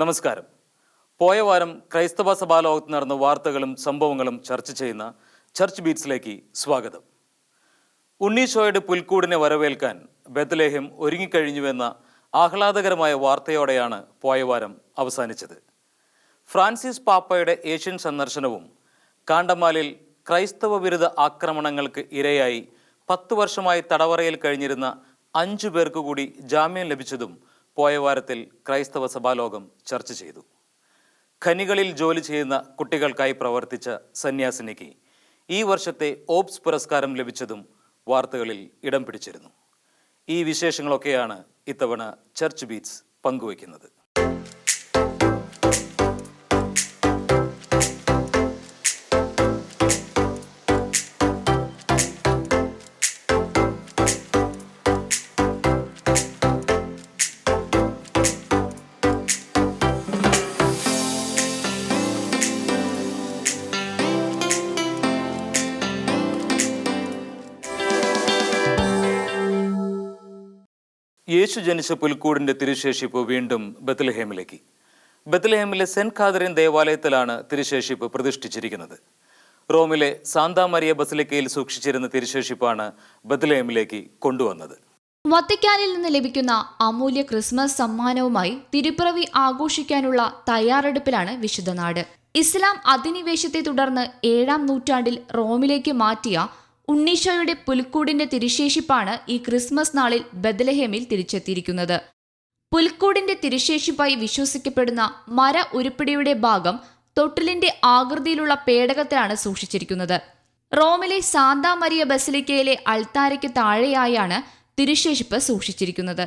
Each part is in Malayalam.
നമസ്കാരം. പോയ വാരം ക്രൈസ്തവ സഭാലോകത്ത് നടന്ന വാർത്തകളും സംഭവങ്ങളും ചർച്ച ചെയ്യുന്ന ചർച്ച് ബീറ്റ്സിലേക്ക് സ്വാഗതം. ഉണ്ണീശോയുടെ പുൽക്കൂടിനെ വരവേൽക്കാൻ ബethlehem ഒരുങ്ങിക്കഴിഞ്ഞുവെന്ന ആഹ്ലാദകരമായ വാർത്തയോടെയാണ് പോയ വാരം അവസാനിച്ചത്. ഫ്രാൻസിസ് പാപ്പയുടെ ഏഷ്യൻ സന്ദർശനവും കാണ്ടമാലിൽ ക്രൈസ്തവ വിരുദ്ധ ആക്രമണങ്ങൾക്ക് ഇരയായി പത്തു വർഷമായി തടവറയിൽ കഴിഞ്ഞിരുന്ന അഞ്ചു പേർക്ക് കൂടി ജാമ്യം ലഭിച്ചതും പോയ വാരത്തിൽ ക്രൈസ്തവ സഭാലോകം ചർച്ച ചെയ്തു. ഖനികളിൽ ജോലി ചെയ്യുന്ന കുട്ടികൾക്കായി പ്രവർത്തിച്ച സന്യാസിനിക്ക് ഈ വർഷത്തെ ഓപ്സ് പുരസ്കാരം ലഭിച്ചതും വാർത്തകളിൽ ഇടം പിടിച്ചിരുന്നു. ഈ വിശേഷങ്ങളൊക്കെയാണ് ഇത്തവണ ചർച്ച് ബീറ്റ്സ് പങ്കുവയ്ക്കുന്നത്. യേശു ജനിച്ച പുൽക്കൂടിന്റെ തിരുശേഷിപ്പ് വീണ്ടും ബത്ലഹേമിലേക്ക് ബത്ലഹേമിലെ സെന്റ് ഖാദറിൻ ദേവാലയത്തിലാണ് തിരുശേഷിപ്പ് പ്രതിഷ്ഠിച്ചിരിക്കുന്നത്. റോമിലെ സാന്താ മരിയ ബസിലിക്കയിൽ സൂക്ഷിച്ചിരുന്ന തിരുശേഷിപ്പാണ് ബത്ലഹേമിലേക്ക് കൊണ്ടുവന്നത്. വത്തിക്കാനിൽ നിന്ന് ലഭിക്കുന്ന അമൂല്യ ക്രിസ്മസ് സമ്മാനവുമായി തിരുപ്പിറവി ആഘോഷിക്കാനുള്ള തയ്യാറെടുപ്പിലാണ് വിശുദ്ധനാട്. ഇസ്ലാം അധിനിവേശത്തെ തുടർന്ന് ഏഴാം നൂറ്റാണ്ടിൽ റോമിലേക്ക് മാറ്റിയ ഉണ്ണീശോയുടെ പുൽക്കൂടിന്റെ തിരുശേഷിപ്പാണ് ഈ ക്രിസ്മസ് നാളിൽ ബദലഹേമിൽ തിരിച്ചെത്തിയിരിക്കുന്നത്. പുൽക്കൂടിന്റെ തിരുശേഷിപ്പായി വിശ്വസിക്കപ്പെടുന്ന മര ഉരുപ്പിടിയുടെ ഭാഗം തൊട്ടിലിന്റെ ആകൃതിയിലുള്ള പേടകത്തിലാണ് സൂക്ഷിച്ചിരിക്കുന്നത്. റോമിലെ സാന്താ മരിയ ബസിലിക്കയിലെ അൾത്താരയ്ക്ക് താഴെയായാണ് തിരുശേഷിപ്പ് സൂക്ഷിച്ചിരിക്കുന്നത്.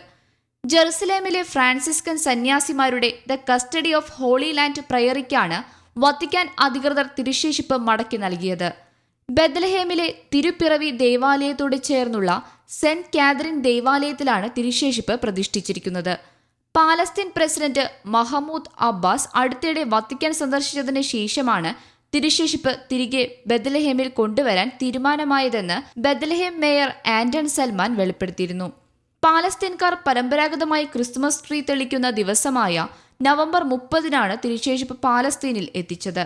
ജെറുസലേമിലെ Franciscan സന്യാസിമാരുടെ the custody of holy land പ്രയറിക്കാണ് Vatican അധികൃതർ തിരുശേഷിപ്പ് മടക്കി നൽകിയത്. ബെത്ലഹേമിലെ തിരുപ്പിറവി ദേവാലയത്തോട് ചേർന്നുള്ള സെന്റ് കാതറിൻ ദേവാലയത്തിലാണ് തിരുശേഷിപ്പ് പ്രതിഷ്ഠിച്ചിരിക്കുന്നത്. പാലസ്തീൻ പ്രസിഡന്റ് മഹമ്മൂദ് അബ്ബാസ് അടുത്തിടെ വത്തിക്കാൻ സന്ദർശിച്ചതിന് ശേഷമാണ് തിരുശേഷിപ്പ് തിരികെ ബദലഹേമിൽ കൊണ്ടുവരാൻ തീരുമാനമായതെന്ന് ബദലഹേം മേയർ ആന്റൺ സൽമാൻ വെളിപ്പെടുത്തിയിരുന്നു. പാലസ്തീൻകാർ പരമ്പരാഗതമായി ക്രിസ്മസ് ട്രീ തെളിക്കുന്ന ദിവസമായ നവംബർ മുപ്പതിനാണ് തിരുശേഷിപ്പ് പാലസ്തീനിൽ എത്തിച്ചത്.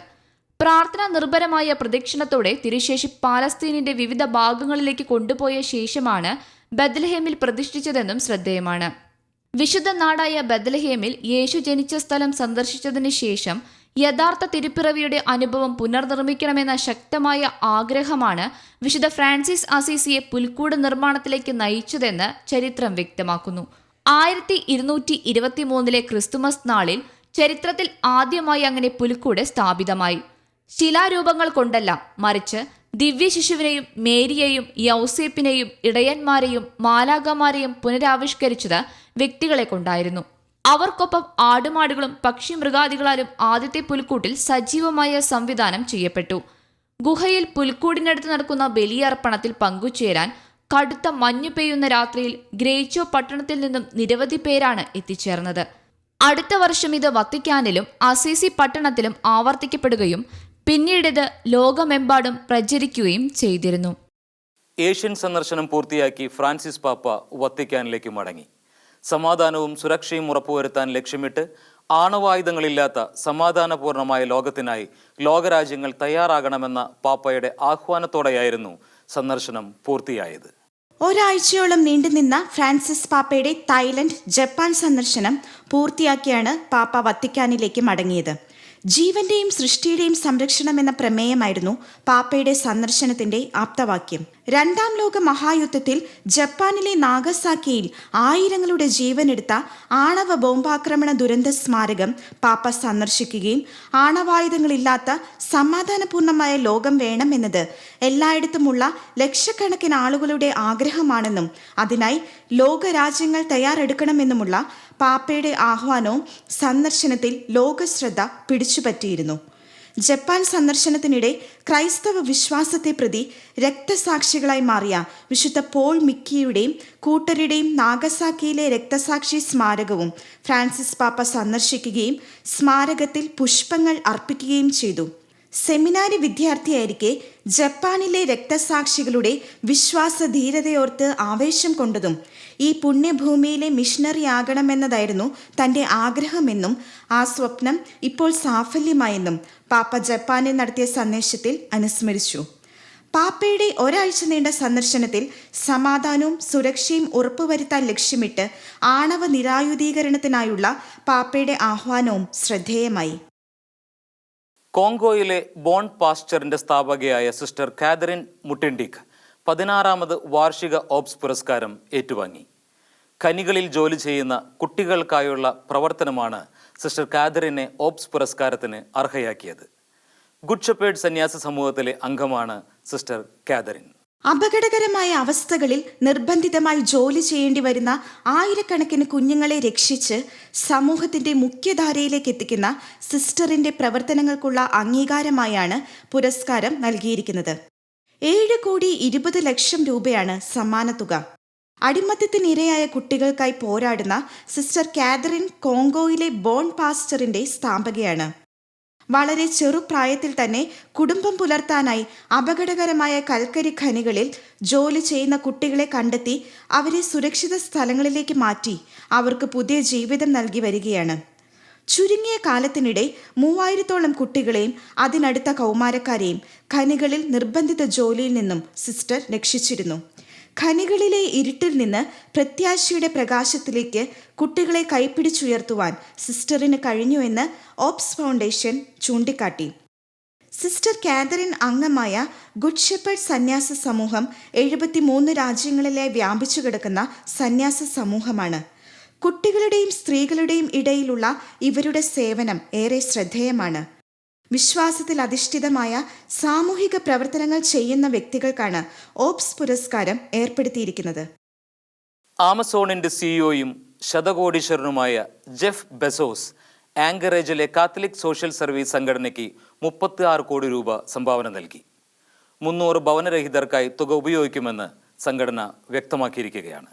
പ്രാർത്ഥന നിർഭരമായ പ്രദക്ഷിണത്തോടെ തിരുശേഷി പാലസ്തീനിന്റെ വിവിധ ഭാഗങ്ങളിലേക്ക് കൊണ്ടുപോയ ശേഷമാണ് ബദ്ലഹേമിൽ പ്രതിഷ്ഠിച്ചതെന്നും ശ്രദ്ധേയമാണ്. വിശുദ്ധ നാടായ ബദ്ലഹേമിൽ യേശു ജനിച്ച സ്ഥലം സന്ദർശിച്ചതിന് ശേഷം യഥാർത്ഥ തിരുപ്പിറവിയുടെ അനുഭവം പുനർനിർമ്മിക്കണമെന്ന ശക്തമായ ആഗ്രഹമാണ് വിശുദ്ധ ഫ്രാൻസിസ് അസീസിയെ പുൽക്കൂട് നിർമ്മാണത്തിലേക്ക് നയിച്ചതെന്ന് ചരിത്രം വ്യക്തമാക്കുന്നു. ആയിരത്തി ഇരുന്നൂറ്റി ഇരുപത്തിമൂന്നിലെ ക്രിസ്തുമസ് നാളിൽ ചരിത്രത്തിൽ ആദ്യമായി അങ്ങനെ പുൽക്കൂട് സ്ഥാപിതമായി. ശിലാരൂപങ്ങൾ കൊണ്ടല്ല മറിച്ച് ദിവ്യശിശുവിനെയും മേരിയെയും യൗസേപ്പിനെയും ഇടയന്മാരെയും മാലാകമാരെയും പുനരാവിഷ്കരിച്ചത് വ്യക്തികളെ കൊണ്ടായിരുന്നു. അവർക്കൊപ്പം ആടുമാടുകളും പക്ഷിമൃഗാദികളാലും ആദ്യത്തെ പുൽക്കൂട്ടിൽ സജീവമായ സംവിധാനം ചെയ്യപ്പെട്ടു. ഗുഹയിൽ പുൽക്കൂടിനടുത്ത് നടക്കുന്ന ബലിയർപ്പണത്തിൽ പങ്കുചേരാൻ കടുത്ത മഞ്ഞു പെയ്യുന്ന രാത്രിയിൽ ഗ്രേച്ചോ പട്ടണത്തിൽ നിന്നും നിരവധി പേരാണ് എത്തിച്ചേർന്നത്. അടുത്ത വർഷം ഇത് വത്തിക്കാനിലും അസീസി പട്ടണത്തിലും ആവർത്തിക്കപ്പെടുകയും പിന്നീട് ഇത് ലോകമെമ്പാടും പ്രചരിക്കുകയും ചെയ്തിരുന്നു. ഏഷ്യൻ സന്ദർശനം പൂർത്തിയാക്കി ഫ്രാൻസിസ് പാപ്പ വത്തിക്കാനിലേക്ക് മടങ്ങി. സമാധാനവും സുരക്ഷയും ഉറപ്പുവരുത്താൻ ലക്ഷ്യമിട്ട് ആണവായുധങ്ങളില്ലാത്ത സമാധാനപൂർണമായ ലോകത്തിനായി ലോകരാജ്യങ്ങൾ തയ്യാറാകണമെന്ന പാപ്പയുടെ ആഹ്വാനത്തോടെയായിരുന്നു സന്ദർശനം പൂർത്തിയായത്. ഒരാഴ്ചയോളം നീണ്ടുനിന്ന ഫ്രാൻസിസ് പാപ്പയുടെ തായ്ലൻഡ് ജപ്പാൻ സന്ദർശനം പൂർത്തിയാക്കിയാണ് പാപ്പ വത്തിക്കാനിലേക്ക് മടങ്ങിയത്. ജീവന്റെയും സൃഷ്ടിയുടെയും സംരക്ഷണം എന്ന പ്രമേയമായിരുന്നു പാപ്പയുടെ സന്ദർശനത്തിന്റെ ആപ്തവാക്യം. രണ്ടാം ലോക മഹായുദ്ധത്തിൽ ജപ്പാനിലെ നാഗസാക്കിയിൽ ആയിരങ്ങളുടെ ജീവനെടുത്ത ആണവ ബോംബാക്രമണ ദുരന്ത സ്മാരകം പാപ്പ സന്ദർശിക്കുകയും ആണവായുധങ്ങളില്ലാത്ത സമാധാനപൂർണമായ ലോകം വേണമെന്നത് എല്ലായിടത്തുമുള്ള ലക്ഷക്കണക്കിന് ആളുകളുടെ ആഗ്രഹമാണെന്നും അതിനായി ലോകരാജ്യങ്ങൾ തയ്യാറെടുക്കണമെന്നുമുള്ള പാപ്പയുടെ ആഹ്വാനവും സന്ദർശനത്തിൽ ലോകശ്രദ്ധ പിടിച്ചുപറ്റിയിരുന്നു. ജപ്പാൻ സന്ദർശനത്തിനിടെ ക്രൈസ്തവ വിശ്വാസത്തെ പ്രതി രക്തസാക്ഷികളായി മാറിയ വിശുദ്ധ പോൾ മിക്കിയുടെയും കൂട്ടരുടെയും നാഗസാക്കിയിലെ രക്തസാക്ഷി സ്മാരകവും ഫ്രാൻസിസ് പാപ്പ സന്ദർശിക്കുകയും സ്മാരകത്തിൽ പുഷ്പങ്ങൾ അർപ്പിക്കുകയും ചെയ്തു. സെമിനാരി വിദ്യാർത്ഥിയായിരിക്കെ ജപ്പാനിലെ രക്തസാക്ഷികളുടെ വിശ്വാസ ധീരതയോർത്ത് ആവേശം കൊണ്ടതും ഈ പുണ്യഭൂമിയിലെ മിഷണറി ആകണമെന്നതായിരുന്നു തന്റെ ആഗ്രഹമെന്നും ആ സ്വപ്നം ഇപ്പോൾ സാഫല്യമായെന്നും പാപ്പ ജപ്പാനിൽ നടത്തിയ സന്ദേശത്തിൽ അനുസ്മരിച്ചു. പാപ്പയുടെ ഒരാഴ്ച നീണ്ട സന്ദർശനത്തിൽ സമാധാനവും സുരക്ഷയും ഉറപ്പുവരുത്താൻ ലക്ഷ്യമിട്ട് ആണവ നിരായുധീകരണത്തിനായുള്ള പാപ്പയുടെ ആഹ്വാനവും ശ്രദ്ധേയമായി. കോങ്കോയിലെ ബോൺ പാസ്ചറിന്റെ സ്ഥാപകയായ സിസ്റ്റർ കാതറിൻ മുട്ടിൻഡിക് പതിനാറാമത് വാർഷിക ഓപ്സ് പുരസ്കാരം ഏറ്റുവാങ്ങി. ഖനികളിൽ ജോലി ചെയ്യുന്ന കുട്ടികൾക്കായുള്ള പ്രവർത്തനമാണ് സിസ്റ്റർ കാതറിനെ ഓപ്സ് പുരസ്കാരത്തിന് അർഹയാക്കിയത്. ഗുഡ് ഷെപ്പേർഡ് സന്യാസ സമൂഹത്തിലെ അംഗമാണ് സിസ്റ്റർ കാതറിൻ. അപകടകരമായ അവസ്ഥകളിൽ നിർബന്ധിതമായി ജോലി ചെയ്യേണ്ടി വരുന്ന ആയിരക്കണക്കിന് കുഞ്ഞുങ്ങളെ രക്ഷിച്ച് സമൂഹത്തിന്റെ മുഖ്യധാരയിലേക്ക് എത്തിക്കുന്ന സിസ്റ്ററിന്റെ പ്രവർത്തനങ്ങൾക്കുള്ള അംഗീകാരമായാണ് പുരസ്കാരം നൽകിയിരിക്കുന്നത്. ഏഴ് കോടി ഇരുപത് ലക്ഷം രൂപയാണ് സമ്മാനത്തുക അടിമത്തത്തിനിരയായ കുട്ടികൾക്കായി പോരാടുന്ന സിസ്റ്റർ കാതറിൻ കോങ്കോയിലെ ബോൺ പാസ്റ്ററിന്റെ സ്ഥാപകയാണ്. വളരെ ചെറുപ്രായത്തിൽ തന്നെ കുടുംബം പുലർത്താനായി അപകടകരമായ കൽക്കരി ഖനികളിൽ ജോലി ചെയ്യുന്ന കുട്ടികളെ കണ്ടെത്തി അവരെ സുരക്ഷിത സ്ഥലങ്ങളിലേക്ക് മാറ്റി അവർക്ക് പുതിയ ജീവിതം നൽകി വരികയാണ്. ചുരുങ്ങിയ കാലത്തിനിടെ മൂവായിരത്തോളം കുട്ടികളെയും അതിനടുത്ത കൗമാരക്കാരെയും ഖനികളിൽ നിർബന്ധിത ജോലിയിൽ നിന്നും സിസ്റ്റർ രക്ഷിച്ചിരുന്നു. ഖനികളിലെ ഇരുട്ടിൽ നിന്ന് പ്രത്യാശയുടെ പ്രകാശത്തിലേക്ക് കുട്ടികളെ കൈപ്പിടിച്ചുയർത്തുവാൻ സിസ്റ്ററിന് കഴിഞ്ഞുവെന്ന് ഓപ്സ് ഫൗണ്ടേഷൻ ചൂണ്ടിക്കാട്ടി. സിസ്റ്റർ കാതറിൻ അംഗമായ ഗുഡ് ഷെപ്പേർഡ് സന്യാസ സമൂഹം എഴുപത്തിമൂന്ന് രാജ്യങ്ങളിലെ വ്യാപിച്ചു കിടക്കുന്ന സന്യാസ സമൂഹമാണ്. കുട്ടികളുടെയും സ്ത്രീകളുടെയും ഇടയിലുള്ള ഇവരുടെ സേവനം ഏറെ ശ്രദ്ധേയമാണ്. വിശ്വാസത്തിൽ അധിഷ്ഠിതമായ സാമൂഹിക പ്രവർത്തനങ്ങൾ ചെയ്യുന്ന വ്യക്തികൾക്കാണ് ഓപ്സ് പുരസ്കാരം ഏർപ്പെടുത്തിയിരിക്കുന്നത്. ആമസോണിന്റെ സിഇഒയും ശതകോടീശ്വരനുമായ ജെഫ് ബെസോസ് ആങ്കറേജിലെ കാത്തലിക് സോഷ്യൽ സർവീസ് സംഘടനയ്ക്ക് മുപ്പത്തി ആറ് കോടി രൂപ സംഭാവന നൽകി. മുന്നൂറ് ഭവനരഹിതർക്കായി തുക ഉപയോഗിക്കുമെന്ന് സംഘടന വ്യക്തമാക്കിയിരിക്കുകയാണ്.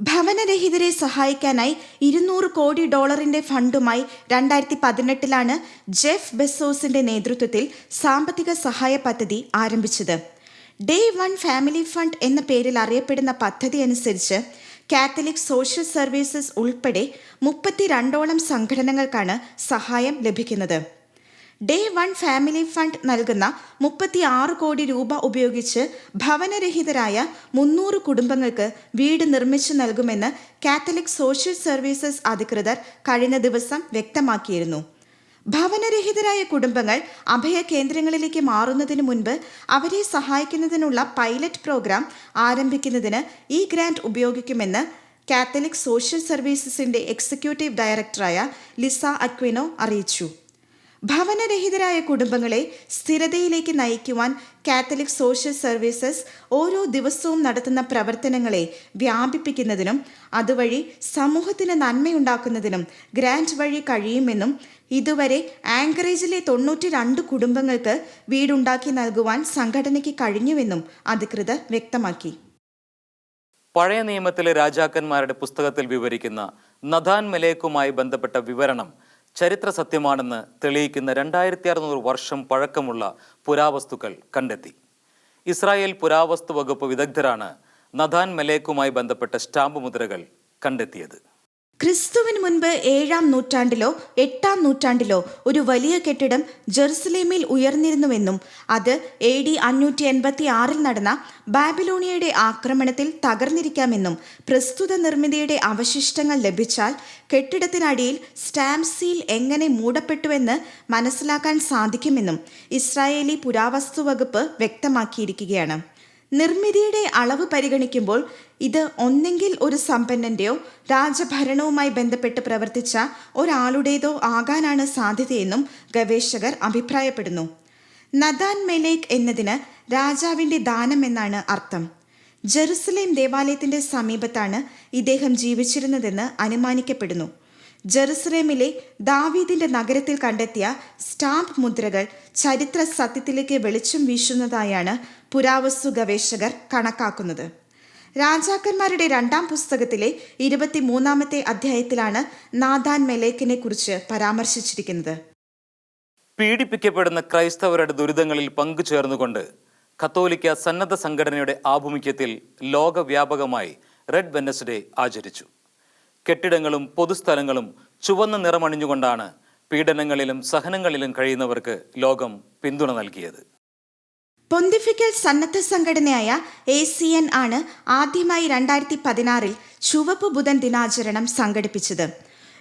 ഭവനരഹിതരെ സഹായിക്കാനായി ഇരുന്നൂറ് കോടി ഡോളറിന്റെ ഫണ്ടുമായി രണ്ടായിരത്തി പതിനെട്ടിലാണ് ജെഫ് ബെസോസിന്റെ നേതൃത്വത്തിൽ സാമ്പത്തിക സഹായ പദ്ധതി ആരംഭിച്ചത്. ഡേ വൺ ഫാമിലി ഫണ്ട് എന്ന പേരിൽ അറിയപ്പെടുന്ന പദ്ധതി അനുസരിച്ച് കാത്തലിക് സോഷ്യൽ സർവീസസ് ഉൾപ്പെടെ മുപ്പത്തിരണ്ടോളം സംഘടനകൾക്കാണ് സഹായം ലഭിക്കുന്നത്. ഡേ വൺ ഫാമിലി ഫണ്ട് നൽകുന്ന മുപ്പത്തി ആറ് കോടി രൂപ ഉപയോഗിച്ച് ഭവനരഹിതരായ മുന്നൂറ് കുടുംബങ്ങൾക്ക് വീട് നിർമ്മിച്ചു നൽകുമെന്ന് കാത്തലിക് സോഷ്യൽ സർവീസസ് അധികൃതർ കഴിഞ്ഞ ദിവസം വ്യക്തമാക്കിയിരുന്നു. ഭവനരഹിതരായ കുടുംബങ്ങൾ അഭയ കേന്ദ്രങ്ങളിലേക്ക് മാറുന്നതിന് മുൻപ് അവരെ സഹായിക്കുന്നതിനുള്ള പൈലറ്റ് പ്രോഗ്രാം ആരംഭിക്കുന്നതിന് ഈ ഗ്രാന്റ് ഉപയോഗിക്കുമെന്ന് കാത്തലിക് സോഷ്യൽ സർവീസസിന്റെ എക്സിക്യൂട്ടീവ് ഡയറക്ടറായ ലിസ അക്വിനോ അറിയിച്ചു. ഭവനരഹിതരായ കുടുംബങ്ങളെ സ്ഥിരതയിലേക്ക് നയിക്കുവാൻ കാത്തലിക് സോഷ്യൽ സർവീസസ് ഓരോ ദിവസവും നടത്തുന്ന പ്രവർത്തനങ്ങളെ വ്യാപിപ്പിക്കുന്നതിനും അതുവഴി സമൂഹത്തിന് നന്മയുണ്ടാക്കുന്നതിനും ഗ്രാൻഡ് വഴി കഴിയുമെന്നും ഇതുവരെ ആങ്കറേജിലെ തൊണ്ണൂറ്റി രണ്ട് കുടുംബങ്ങൾക്ക് വീടുണ്ടാക്കി നൽകുവാൻ സംഘടനയ്ക്ക് കഴിഞ്ഞുവെന്നും അധികൃതർ വ്യക്തമാക്കി. പഴയ നിയമത്തിലെ രാജാക്കന്മാരുടെ പുസ്തകത്തിൽ വിവരിക്കുന്ന നദാൻ മലേക്കുമായി ബന്ധപ്പെട്ട വിവരണം ചരിത്ര സത്യമാണെന്ന് തെളിയിക്കുന്ന രണ്ടായിരത്തി അറുന്നൂറ് വർഷം പഴക്കമുള്ള പുരാവസ്തുക്കൾ കണ്ടെത്തി. ഇസ്രായേൽ പുരാവസ്തു വകുപ്പ് വിദഗ്ധരാണ് നദാൻ മലേക്കുമായി ബന്ധപ്പെട്ട സ്റ്റാമ്പ് മുദ്രകൾ കണ്ടെത്തിയത്. ക്രിസ്തുവിന് മുൻപ് ഏഴാം നൂറ്റാണ്ടിലോ എട്ടാം നൂറ്റാണ്ടിലോ ഒരു വലിയ കെട്ടിടം ജെറുസലേമിൽ ഉയർന്നിരുന്നുവെന്നും അത് എ ഡി അഞ്ഞൂറ്റി എൺപത്തി ആറിൽ നടന്ന ബാബിലോണിയയുടെ ആക്രമണത്തിൽ തകർന്നിരിക്കാമെന്നും പ്രസ്തുത നിർമ്മിതിയുടെ അവശിഷ്ടങ്ങൾ ലഭിച്ചാൽ കെട്ടിടത്തിനടിയിൽ സ്റ്റാമ്പ് സീൽ എങ്ങനെ മൂടപ്പെട്ടുവെന്ന് മനസ്സിലാക്കാൻ സാധിക്കുമെന്നും ഇസ്രായേലി പുരാവസ്തു വകുപ്പ് വ്യക്തമാക്കിയിരിക്കുകയാണ്. നിർമ്മിതിയുടെ അളവ് പരിഗണിക്കുമ്പോൾ ഇത് ഒന്നെങ്കിൽ ഒരു സമ്പന്നന്റെയോ രാജഭരണവുമായി ബന്ധപ്പെട്ട് പ്രവർത്തിച്ച ഒരാളുടേതോ ആകാനാണ് സാധ്യതയെന്നും ഗവേഷകർ അഭിപ്രായപ്പെടുന്നു. നദാൻ മെലേക്ക് എന്നതിന് രാജാവിന്റെ ദാനം എന്നാണ് അർത്ഥം. ജെറുസലേം ദേവാലയത്തിന്റെ സമീപത്താണ് ഇദ്ദേഹം ജീവിച്ചിരുന്നതെന്ന് അനുമാനിക്കപ്പെടുന്നു. ജെറുസലേമിലെ ദാവീദിന്റെ നഗരത്തിൽ കണ്ടെത്തിയ സ്റ്റാമ്പ് മുദ്രകൾ ചരിത്ര സത്യത്തിലേക്ക് വെളിച്ചം വീശുന്നതായാണ് പുരാവസ്തു ഗവേഷകർ കണക്കാക്കുന്നത്. രാജാക്കന്മാരുടെ രണ്ടാം പുസ്തകത്തിലെ ഇരുപത്തിമൂന്നാമത്തെ അധ്യായത്തിലാണ് നാദാൻ മെലേക്കിനെ കുറിച്ച് പരാമർശിച്ചിരിക്കുന്നത്. പീഡിപ്പിക്കപ്പെടുന്ന ക്രൈസ്തവരുടെ ദുരിതങ്ങളിൽ പങ്കുചേർന്നുകൊണ്ട് കത്തോലിക്ക സന്നദ്ധ സംഘടനയുടെ ആഭിമുഖ്യത്തിൽ ലോകവ്യാപകമായി റെഡ് വെനസ്ഡേ ആചരിച്ചു. കെട്ടിടങ്ങളും പൊതുസ്ഥലങ്ങളും ചുവന്ന നിറമണിഞ്ഞുകൊണ്ടാണ് പീഡനങ്ങളിലും സഹനങ്ങളിലും കഴിയുന്നവർക്ക് ലോകം പിന്തുണ നൽകിയത്. പൊന്തിഫിക്കൽ സന്നദ്ധ സംഘടനയായ എ സി എൻ ആണ് ആദ്യമായി രണ്ടായിരത്തി പതിനാറിൽ ചുവപ്പ് ബുധൻ ദിനാചരണം സംഘടിപ്പിച്ചത്.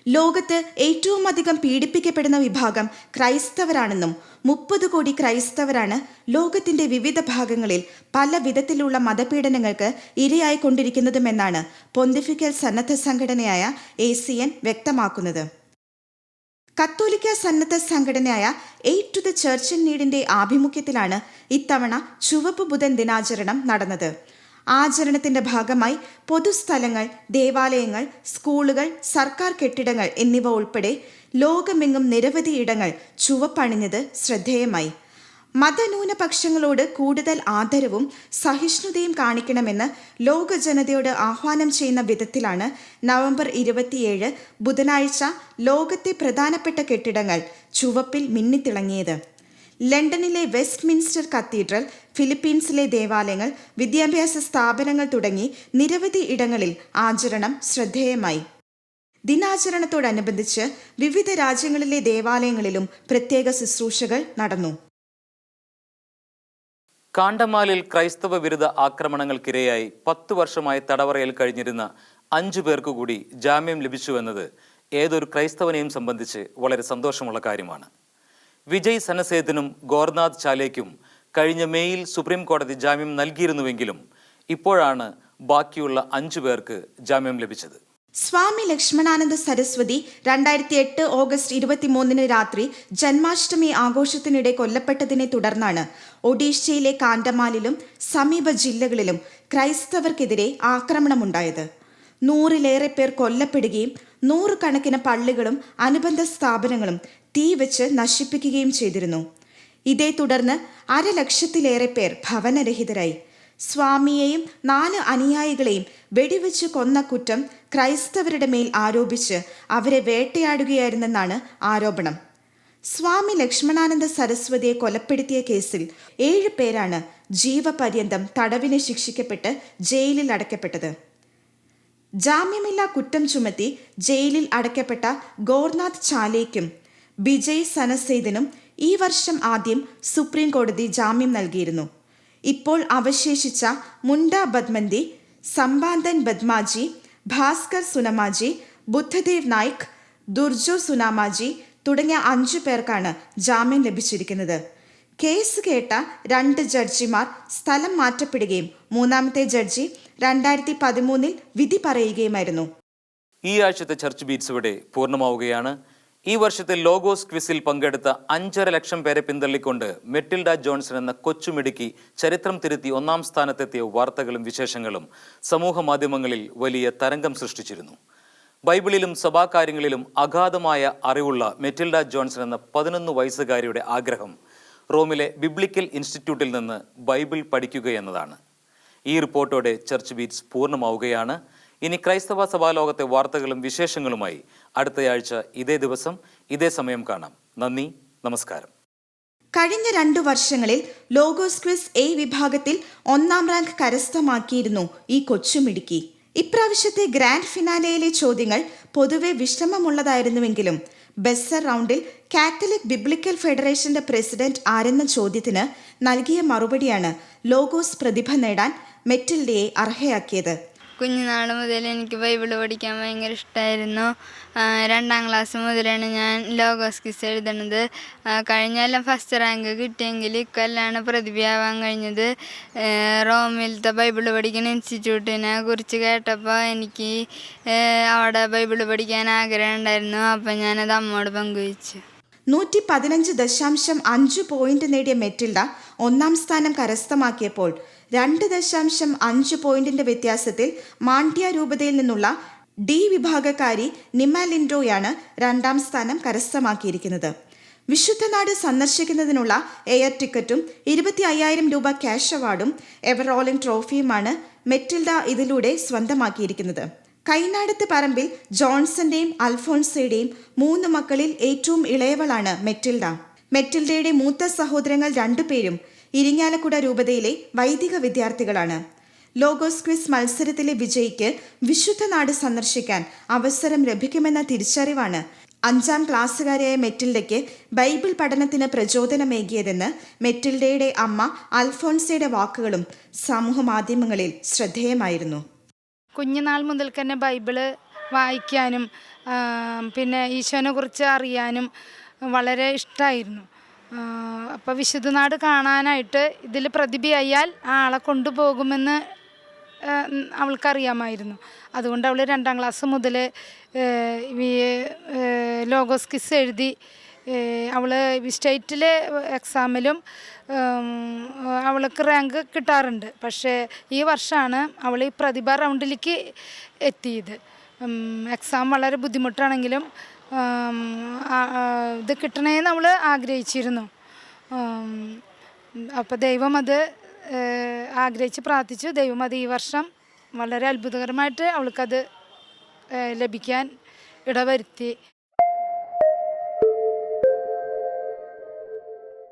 ലോകത്ത് ഏറ്റവും അധികം പീഡിപ്പിക്കപ്പെടുന്ന വിഭാഗം ക്രൈസ്തവരാണെന്നും മുപ്പത് കോടി ക്രൈസ്തവരാണ് ലോകത്തിന്റെ വിവിധ ഭാഗങ്ങളിൽ പല വിധത്തിലുള്ള മതപീഡനങ്ങൾക്ക് ഇരയായിക്കൊണ്ടിരിക്കുന്നതുമെന്നാണ് പൊന്തിഫിക്കൽ സന്നദ്ധ സംഘടനയായ എ സി എൻ വ്യക്തമാക്കുന്നത്. കത്തോലിക്ക സന്നദ്ധ സംഘടനയായ എയ്റ്റ് ടു ദ ചർച്ച് നീഡിന്റെ ആഭിമുഖ്യത്തിലാണ് ഇത്തവണ ചുവപ്പ് ബുധൻ ദിനാചരണം നടന്നത്. ആചരണത്തിന്റെ ഭാഗമായി പൊതുസ്ഥലങ്ങൾ ദേവാലയങ്ങൾ സ്കൂളുകൾ സർക്കാർ കെട്ടിടങ്ങൾ എന്നിവ ഉൾപ്പെടെ ലോകമെങ്ങും നിരവധി ഇടങ്ങൾ ചുവപ്പണിഞ്ഞത് ശ്രദ്ധേയമായി. മതന്യൂനപക്ഷങ്ങളോട് കൂടുതൽ ആദരവും സഹിഷ്ണുതയും കാണിക്കണമെന്ന് ലോക ജനതയോട് ആഹ്വാനം ചെയ്യുന്ന വിധത്തിലാണ് നവംബർ ഇരുപത്തിയേഴ് ബുധനാഴ്ച ലോകത്തെ പ്രധാനപ്പെട്ട കെട്ടിടങ്ങൾ ചുവപ്പിൽ മിന്നിത്തിളങ്ങിയത്. ലണ്ടനിലെ വെസ്റ്റ് മിൻസ്റ്റർ കത്തീഡ്രൽ ഫിലിപ്പീൻസിലെ ദേവാലയങ്ങൾ വിദ്യാഭ്യാസ സ്ഥാപനങ്ങൾ തുടങ്ങി നിരവധി ഇടങ്ങളിൽ ആചരണം ശ്രദ്ധേയമായി. ദിനാചരണത്തോടനുബന്ധിച്ച് വിവിധ രാജ്യങ്ങളിലെ ദേവാലയങ്ങളിലും പ്രത്യേക ശുശ്രൂഷകൾ നടന്നു. കാണ്ടമാലിൽ ക്രൈസ്തവ വിരുദ്ധ ആക്രമണങ്ങൾക്കിരയായി പത്തു വർഷമായി തടവറയിൽ കഴിഞ്ഞിരുന്ന അഞ്ചു പേർക്കു കൂടി ജാമ്യം ലഭിച്ചുവെന്നത് ഏതൊരു ക്രൈസ്തവനെയും സംബന്ധിച്ച് വളരെ സന്തോഷമുള്ള കാര്യമാണ്. വിജയ് സനസേതിനും ഗോർനാഥ് ചാലേക്കും കഴിഞ്ഞ മേയിൽ സുപ്രീം കോടതി ജാമ്യം നൽകിയിരുന്നുവെങ്കിലും ഇപ്പോഴാണ് ബാക്കിയുള്ള അഞ്ചു പേർക്ക് ജാമ്യം ലഭിച്ചത്. സ്വാമി ലക്ഷ്മണാനന്ദ സരസ്വതി രണ്ടായിരത്തി എട്ട് ഓഗസ്റ്റ് ഇരുപത്തിമൂന്നിന് രാത്രി ജന്മാഷ്ടമി ആഘോഷത്തിനിടെ കൊല്ലപ്പെട്ടതിനെ തുടർന്നാണ് ഒഡീഷയിലെ കാണ്ടമാലിലും സമീപ ജില്ലകളിലും ക്രൈസ്തവർക്കെതിരെ ആക്രമണമുണ്ടായത്. നൂറിലേറെ പേർ കൊല്ലപ്പെടുകയും നൂറുകണക്കിന് പള്ളികളും അനുബന്ധ സ്ഥാപനങ്ങളും തീ വെച്ച് നശിപ്പിക്കുകയും ചെയ്തിരുന്നു. ഇതേ തുടർന്ന് അരലക്ഷത്തിലേറെ പേർ ഭവനരഹിതരായി. സ്വാമിയെയും നാല് അനുയായികളെയും വെടിവെച്ച് കൊന്ന കുറ്റം ക്രൈസ്തവരുടെ മേൽ ആരോപിച്ച് അവരെ വേട്ടയാടുകയായിരുന്നെന്നാണ് ആരോപണം. സ്വാമി ലക്ഷ്മണാനന്ദ സരസ്വതിയെ കൊലപ്പെടുത്തിയ കേസിൽ ഏഴ് പേരാണ് ജീവപര്യന്തം തടവിന് ശിക്ഷിക്കപ്പെട്ട് ജയിലിൽ അടയ്ക്കപ്പെട്ടത്. ജാമ്യമില്ലാ കുറ്റം ചുമത്തി ജയിലിൽ അടയ്ക്കപ്പെട്ട ഗോർനാഥ് ചാലേക്കും ബിജയ് സനസേദിനും ഈ വർഷം ആദ്യം സുപ്രീം കോടതി ജാമ്യം നൽകിയിരുന്നു. ഇപ്പോൾ അവശേഷിച്ച മുണ്ട ബദ്മന്തി സമ്പാന്തൻ ബദ്മാജി ഭാസ്കർ സുനമാജി ബുദ്ധദേവ് നായിക് ദുർജോ സുനാമാജി തുടങ്ങിയ അഞ്ചു പേർക്കാണ് ജാമ്യം ലഭിച്ചിരിക്കുന്നത്. കേസ് കേട്ട രണ്ട് ജഡ്ജിമാർ സ്ഥലം മാറ്റപ്പെടുകയും മൂന്നാമത്തെ ജഡ്ജി രണ്ടായിരത്തി പതിമൂന്നിൽ വിധി പറയുകയുമായിരുന്നു. ഈ ആഴ്ചത്തെ ചർച്ച് ബീറ്റ്സ് ഇവിടെ പൂർണമാവുകയാണ്. ഈ വർഷത്തെ ലോഗോസ് ക്വിസിൽ പങ്കെടുത്ത അഞ്ചര ലക്ഷം പേരെ പിന്തള്ളിക്കൊണ്ട് മെറ്റിൽഡ ജോൺസൺ എന്ന കൊച്ചുമിടുക്കി ചരിത്രം തിരുത്തി ഒന്നാം സ്ഥാനത്തെത്തിയ വാർത്തകളും വിശേഷങ്ങളും സമൂഹ മാധ്യമങ്ങളിൽ വലിയ തരംഗം സൃഷ്ടിച്ചിരുന്നു. ബൈബിളിലും സഭാകാര്യങ്ങളിലും അഗാധമായ അറിവുള്ള മെറ്റിൽഡ ജോൺസൺ എന്ന പതിനൊന്ന് വയസ്സുകാരിയുടെ ആഗ്രഹം റോമിലെ ബിബ്ലിക്കൽ ഇൻസ്റ്റിറ്റ്യൂട്ടിൽ നിന്ന് ബൈബിൾ പഠിക്കുക എന്നതാണ്. ഈ റിപ്പോർട്ടോടെ ചർച്ച് ബീറ്റ്സ് പൂർണമാവുകയാണ്. ഇനി ക്രൈസ്തവ സഭാലോകത്തെ വാർത്തകളും വിശേഷങ്ങളുമായി അടുത്തയാഴ്ച ഇതേ ദിവസം ഇതേ സമയം കാണാം. നന്ദി നമസ്കാരം. കഴിഞ്ഞ രണ്ടു വർഷങ്ങളിൽ ലോഗോസ് ക്വിസ് എ വിഭാഗത്തിൽ ഒന്നാം റാങ്ക് കരസ്ഥമാക്കിയിരുന്നു ഈ കൊച്ചുമിടുക്കി. ഇപ്രാവശ്യത്തെ ഗ്രാൻഡ് ഫിനാലയിലെ ചോദ്യങ്ങൾ പൊതുവെ വിഷമമുള്ളതായിരുന്നുവെങ്കിലും ബെസ്സർ റൗണ്ടിൽ കാത്തലിക് ബിബ്ലിക്കൽ ഫെഡറേഷന്റെ പ്രസിഡന്റ് ആരെന്ന ചോദ്യത്തിന് നൽകിയ മറുപടിയാണ് ലോഗോസ് പ്രതിഭ നേടാൻ മെറ്റിൽഡയെ അർഹയാക്കിയത്. കുഞ്ഞുനാൾ മുതൽ എനിക്ക് ബൈബിൾ പഠിക്കാൻ ഭയങ്കര ഇഷ്ടമായിരുന്നു രണ്ടാം ക്ലാസ് മുതലാണ് ഞാൻ ലോഗോസ് കിസ് എഴുതണത്. കഴിഞ്ഞ കൊല്ലം ഫസ്റ്റ് റാങ്ക് കിട്ടിയെങ്കിൽ ഇക്കൊല്ലാണ് പ്രതിഭയാവാൻ കഴിഞ്ഞത്. റോമിലത്തെ ബൈബിൾ പഠിക്കുന്ന ഇൻസ്റ്റിറ്റ്യൂട്ടിനെ കുറിച്ച് കേട്ടപ്പോൾ എനിക്ക് അവിടെ ബൈബിൾ പഠിക്കാൻ ആഗ്രഹം ഉണ്ടായിരുന്നു. അപ്പം ഞാനത് അമ്മോട് പങ്കുവച്ചു. നൂറ്റി പതിനഞ്ച് ദശാംശം അഞ്ച് പോയിന്റ് നേടിയ മെറ്റിൽഡ ഒന്നാം സ്ഥാനം കരസ്ഥമാക്കിയപ്പോൾ രണ്ട് ദശാംശം അഞ്ച് പോയിന്റിന്റെ വ്യത്യാസത്തിൽ മാണ്ഡ്യ രൂപതയിൽ നിന്നുള്ള ഡി വിഭാഗക്കാരി നിമ ലിൻഡോയാണ് രണ്ടാം സ്ഥാനം കരസ്ഥമാക്കിയിരിക്കുന്നത്. വിശുദ്ധനാട് സന്ദർശിക്കുന്നതിനുള്ള എയർ ടിക്കറ്റും ഇരുപത്തി അയ്യായിരം രൂപ ക്യാഷ് അവാർഡും എവറോളിംഗ് ട്രോഫിയുമാണ് മെറ്റിൽഡ ഇതിലൂടെ സ്വന്തമാക്കിയിരിക്കുന്നത്. കൈനാടത്ത് പറമ്പിൽ ജോൺസന്റെയും അൽഫോൺസയുടെയും മൂന്ന് മക്കളിൽ ഏറ്റവും ഇളയവളാണ് മെറ്റിൽഡ. മെറ്റിൽഡയുടെ മൂത്ത സഹോദരങ്ങൾ രണ്ടുപേരും ഇരിങ്ങാലക്കുട രൂപതയിലെ വൈദിക വിദ്യാർത്ഥികളാണ്. ലോഗോസ് ക്വിസ് മത്സരത്തിലെ വിജയിക്ക് വിശുദ്ധ നാട് സന്ദർശിക്കാൻ അവസരം ലഭിക്കുമെന്ന തിരിച്ചറിവാണ് അഞ്ചാം ക്ലാസ്സുകാരിയായ മെറ്റിൽഡയ്ക്ക് ബൈബിൾ പഠനത്തിന് പ്രചോദനമേകിയതെന്ന് മെറ്റിൽഡയുടെ അമ്മ അൽഫോൺസയുടെ വാക്കുകളും സമൂഹ മാധ്യമങ്ങളിൽ ശ്രദ്ധേയമായിരുന്നു. കുഞ്ഞുനാൾ മുതൽ തന്നെ ബൈബിൾ വായിക്കാനും പിന്നെ ഈശോനെ കുറിച്ച് അറിയാനും വളരെ ഇഷ്ടമായിരുന്നു അപ്പോൾ വിശുദ്ധനാട് കാണാനായിട്ട് ഇതിൽ പ്രതിഭയായാൽ ആ ആളെ കൊണ്ടുപോകുമെന്ന് അവൾക്കറിയാമായിരുന്നു. അതുകൊണ്ട് അവൾ രണ്ടാം ക്ലാസ് മുതൽ ലോഗോസ്കിസ് എഴുതി അവൾ സ്റ്റേറ്റിലെ എക്സാമിലും അവൾക്ക് റാങ്ക് കിട്ടാറുണ്ട്. പക്ഷേ ഈ വർഷമാണ് അവൾ ഈ പ്രതിഭ റൗണ്ടിലേക്ക് എത്തിയത്. എക്സാം വളരെ ബുദ്ധിമുട്ടാണെങ്കിലും ഇത് കിട്ടണേന്ന് അവൾ ആഗ്രഹിച്ചിരുന്നു. അപ്പോൾ ദൈവം അത് ആഗ്രഹിച്ച് പ്രാർത്ഥിച്ചു. ദൈവം അത് ഈ വർഷം വളരെ അത്ഭുതകരമായിട്ട് അവൾക്കത് ലഭിക്കാൻ ഇടവരുത്തി.